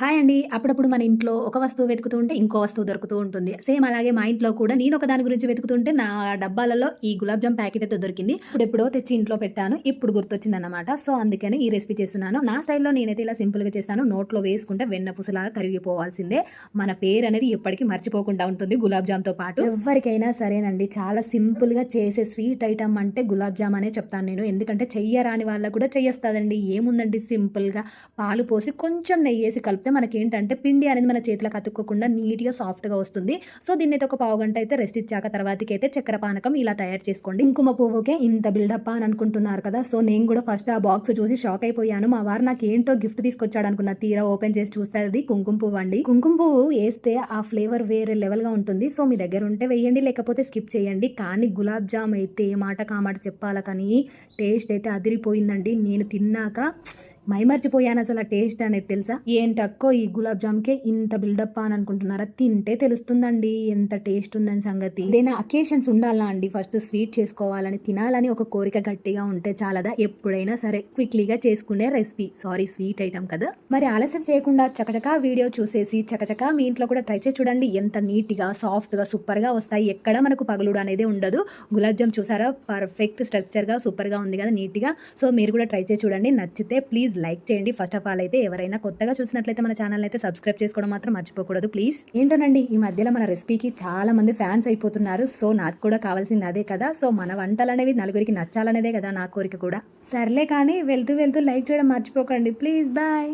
Hi అండి. అప్పుడప్పుడు మన ఇంట్లో ఒక వస్తువు వెతుకుతూ ఉంటే ఇంకో వస్తువు దొరుకుతూ ఉంటుంది. సేమ్ అలాగే మా ఇంట్లో కూడా నేను ఒక దాని గురించి వెతుకుతుంటే నా డబ్బాలలో ఈ గులాబ్ జామ్ ప్యాకెట్ అయితే దొరికింది. ఇప్పుడు ఎప్పుడో తెచ్చి ఇంట్లో పెట్టాను. ఇప్పుడు గుర్తొచ్చింది అనమాట సో అందుకని ఈ రెసిపీ చేస్తున్నాను. నా స్టైల్లో నేనైతే ఇలా సింపుల్గా చేస్తాను. నోట్లో వేసుకుంటే వెన్న పుసలాగా కరిగిపోవాల్సిందే. మన పేరు అనేది ఎప్పటికీ మర్చిపోకుండా ఉంటుంది గులాబ్ జామ్తో పాటు. ఎవరికైనా సరేనండి. చాలా సింపుల్గా చేసే స్వీట్ ఐటమ్ అంటే గులాబ్ జామ్ అనే చెప్తాను నేను. ఎందుకంటే చెయ్యరాని వాళ్ళకు కూడా చెయ్యొస్తుందండి. ఏముందండి సింపుల్గా పాలు పోసి కొంచెం నెయ్యేసి కలుపు కలిపితే మనకి ఏంటంటే పిండి అనేది మన చేతులకు అతుక్కోకుండా నీట్గా సాఫ్ట్గా వస్తుంది. సో దీన్ని అయితే ఒక పావు గంట అయితే రెస్ట్ ఇచ్చాక తర్వాతకి అయితే చక్కెర పానకం ఇలా తయారు చేసుకోండి. కుంకుమ పువ్వుకే ఇంత బిల్డప్ అని అనుకుంటున్నారు కదా సో నేను కూడా ఫస్ట్ ఆ బాక్స్ చూసి షాక్ అయిపోయాను. మా వారు నాకు ఏంటో గిఫ్ట్ తీసుకొచ్చాడు అనుకున్న తీరా ఓపెన్ చేసి చూస్తే అది కుంకుమ పువ్వు అండి. కుంకుమ పువ్వు వేస్తే ఆ ఫ్లేవర్ వేరే లెవెల్గా ఉంటుంది. సో మీ దగ్గర ఉంటే వేయండి లేకపోతే స్కిప్ చేయండి. కానీ గులాబ్ జామ్ అయితే ఏ మాట కామాట చెప్పాల కానీ టేస్ట్ అయితే అదిరిపోయిందండి. నేను తిన్నాక మైమర్చిపోయాను అసలు ఆ టేస్ట్ అనేది తెలుసా? ఏంటక్కో ఈ గులాబ్ జామ్కే ఇంత బిల్డప్ అని అనుకుంటున్నారా? తింటే తెలుస్తుందండి ఎంత టేస్ట్ ఉందని సంగతి. ఏదైనా అకేషన్స్ ఉండాలా అండి? ఫస్ట్ స్వీట్ చేసుకోవాలని తినాలని ఒక కోరిక గట్టిగా ఉంటే చాలదా? ఎప్పుడైనా సరే క్విక్లీగా చేసుకునే రెసిపీ. సారీ స్వీట్ ఐటమ్ కదా. మరి ఆలస్యం చేయకుండా చకచకా వీడియో చూసేసి చకచకా మీ ఇంట్లో కూడా ట్రై చేసి చూడండి. ఎంత నీట్గా సాఫ్ట్గా సూపర్గా వస్తాయి. ఎక్కడ మనకు పగులుడు అనేది ఉండదు. గులాబ్ జామ్ చూసారా? పర్ఫెక్ట్ స్ట్రక్చర్గా సూపర్గా ఉంది కదా నీట్గా. సో మీరు కూడా ట్రై చేసి చూడండి. నచ్చితే ప్లీజ్ ప్లీజ్ లైక్ చేయండి. ఫస్ట్ ఆఫ్ ఆల్ అయితే ఎవరైనా కొత్తగా చూసినట్లయితే మన ఛానల్ అయితే సబ్స్క్రైబ్ చేసుకోవడం మాత్రం మర్చిపోకూడదు. ప్లీజ్ ఏంటోనండి ఈ మధ్యలో మన రెసిపీకి చాలా మంది ఫ్యాన్స్ అయిపోతున్నారు. సో నాకు కూడా కావాల్సింది అదే కదా. సో మన వంటలు అనేవి నలుగురికి నచ్చాలనేదే కదా నా కోరిక కూడా. సర్లే కానీ వెళ్తూ వెళ్తూ లైక్ చేయడం మర్చిపోకండి. Please bye